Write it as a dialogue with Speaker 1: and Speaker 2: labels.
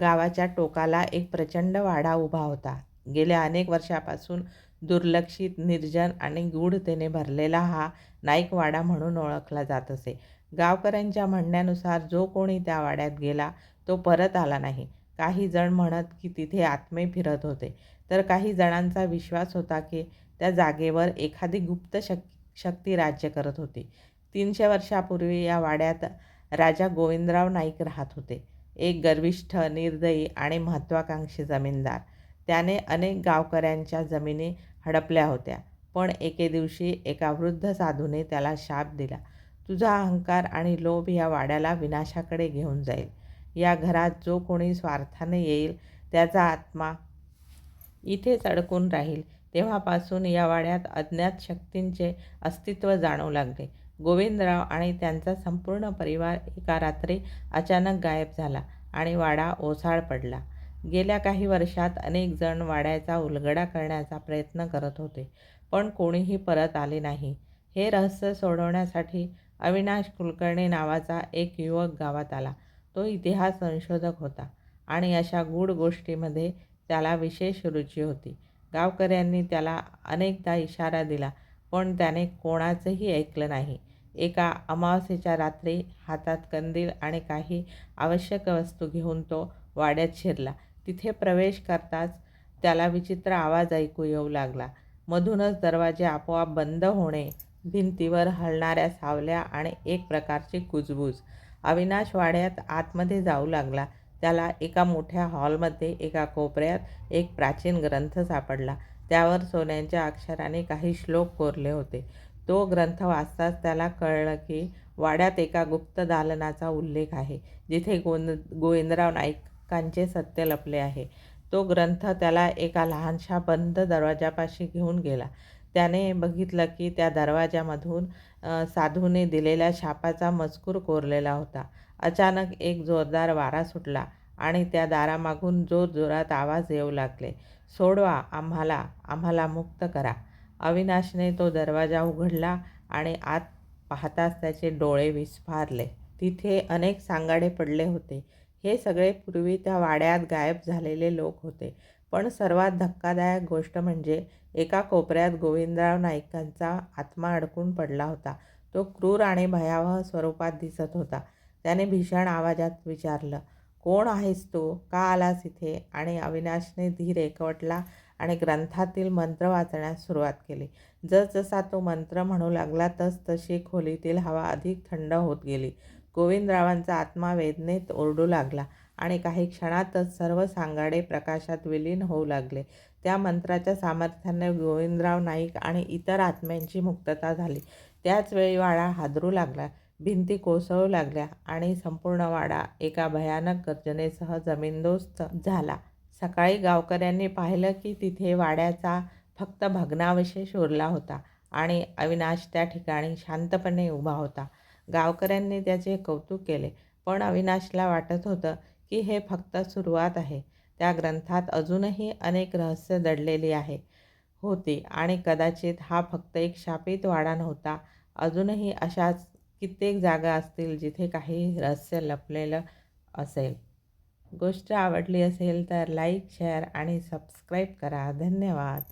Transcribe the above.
Speaker 1: गावाच्या टोकाला एक प्रचंड वाडा उभा होता. गेल्या अनेक वर्षापासून दुर्लक्षित निर्जन आणि गूढतेने भरलेला हा नाईकवाडा म्हणून ओळखला जात असे. गावकऱ्यांच्या म्हणण्यानुसार जो कोणी त्या वाड्यात गेला तो परत आला नाही. काही जण म्हणत की तिथे आत्मे फिरत होते. तर काही जणांचा विश्वास होता की त्या जागेवर एखादी गुप्त शक शक्ती राज्य करत होती. तीनशे वर्षापूर्वी या वाड्यात राजा गोविंदराव नाईक राहत होते. एक गर्विष्ठ निर्दयी आणि महत्त्वाकांक्षी जमीनदार. त्याने अनेक गावकऱ्यांच्या जमिनी हडपल्या होत्या पण एके दिवशी एका वृद्ध साधूने त्याला शाप दिला. तुझा अहंकार आणि लोभ या वाड्याला विनाशाकडे घेऊन जाईल. या घरात जो कोणी स्वार्थाने येईल त्याचा आत्मा इथेच अडकून राहील. तेव्हापासून या वाड्यात अज्ञात शक्तींचे अस्तित्व जाणवू लागले. गोविंदराव आणि त्यांचा संपूर्ण परिवार एका रात्री अचानक गायब झाला आणि वाडा ओसाळ पडला. गेल्या काही वर्षात अनेक जण वाड्याचा उलगडा करण्याचा प्रयत्न करत होते पण कोणीही परत आले नाही. हे रहस्य सोडवण्यासाठी अविनाश कुलकर्णी नावाचा एक युवक गावात आला. तो इतिहास संशोधक होता आणि अशा गूढ गोष्टीमध्ये त्याला विशेष रुची होती. गावकऱ्यांनी त्याला अनेकदा इशारा दिला पण त्याने कोणाचंही ऐकलं नाही. एका अमावस्येच्या रात्री हातात कंदील आणि काही आवश्यक वस्तू घेऊन तो वाड्यात शिरला. तिथे प्रवेश करताच त्याला विचित्र आवाज ऐकू येऊ लागला. मधूनच दरवाजे आपोआप बंद होणे भिंतीवर हलणाऱ्या सावल्या आणि एक प्रकारची कुजबूज. अविनाश वाड्यात आतमध्ये जाऊ लागला. त्याला एका मोठ्या हॉलमध्ये एका कोपऱ्यात एक प्राचीन ग्रंथ सापडला. त्यावर सोन्यांच्या अक्षराने काही श्लोक कोरले होते. तो ग्रंथ वाचताच त्याला कळलं की वाड्यात एका गुप्त दालनाचा उल्लेख आहे जिथे गोंद गोविंदराव नाईकांचे सत्य लपले आहे. तो ग्रंथ त्याला एका लहानशा बंद दरवाजापाशी घेऊन गेला. त्याने बघितलं की त्या दरवाजामधून साधूने दिलेल्या शापाचा मजकूर कोरलेला होता. अचानक एक जोरदार वारा सुटला. आणि त्या दारामागून जोरजोरात आवाज येऊ लागले. सोडवा आम्हाला आम्हाला मुक्त करा. अविनाशने तो दरवाजा उघडला आणि आत पाहताच त्याचे डोळे विस्फारले. तिथे अनेक सांगाडे पडले होते. हे सगळे पूर्वी त्या वाड्यात गायब झालेले लोक होते. पण सर्वात धक्कादायक गोष्ट म्हणजे एका कोपऱ्यात गोविंदराव नाईकांचा आत्मा अडकून पडला होता. तो क्रूर आणि भयावह स्वरूपात दिसत होता. त्याने भीषण आवाजात विचारलं कोण आहेस तू? का आलास इथे? आणि अविनाशने धीर एकवटला आणि ग्रंथातील मंत्र वाचण्यास सुरुवात केली. जसजसा तो मंत्र म्हणू लागला तस तशी खोलीतील हवा अधिक थंड होत गेली. गोविंदरावांचा आत्मा वेदनेत ओरडू लागला आणि काही क्षणातच सर्व सांगाडे प्रकाशात विलीन होऊ लागले. त्या मंत्राच्या सामर्थ्याने गोविंदराव नाईक आणि इतर आत्म्यांची मुक्तता झाली. त्याच वेळी वाडा हादरू लागला. भिंती कोसळू लागल्या आणि संपूर्ण वाडा एका भयानक गर्जनेसह जमीनदोस्त झाला. सकाळी गावकऱ्यांनी पाहिलं की तिथे वाड्याचा फक्त भग्नावशेष उरला होता आणि अविनाश त्या ठिकाणी शांतपणे उभा होता. गावकऱ्यांनी त्याचे कौतुक केले पण अविनाशला वाटत होतं की हे फक्त सुरुवात आहे. त्या ग्रंथात अजूनही अनेक रहस्य दडलेली आहे. होती आणि कदाचित हा फक्त एक शापित वाडा नव्हता. अजूनही अशाच कित्येक जागा असतील जिथे काही रहस्य लपलेलं असेल. गोष्ट आवडली असेल तर लाईक शेअर आणि सबस्क्राईब करा. धन्यवाद.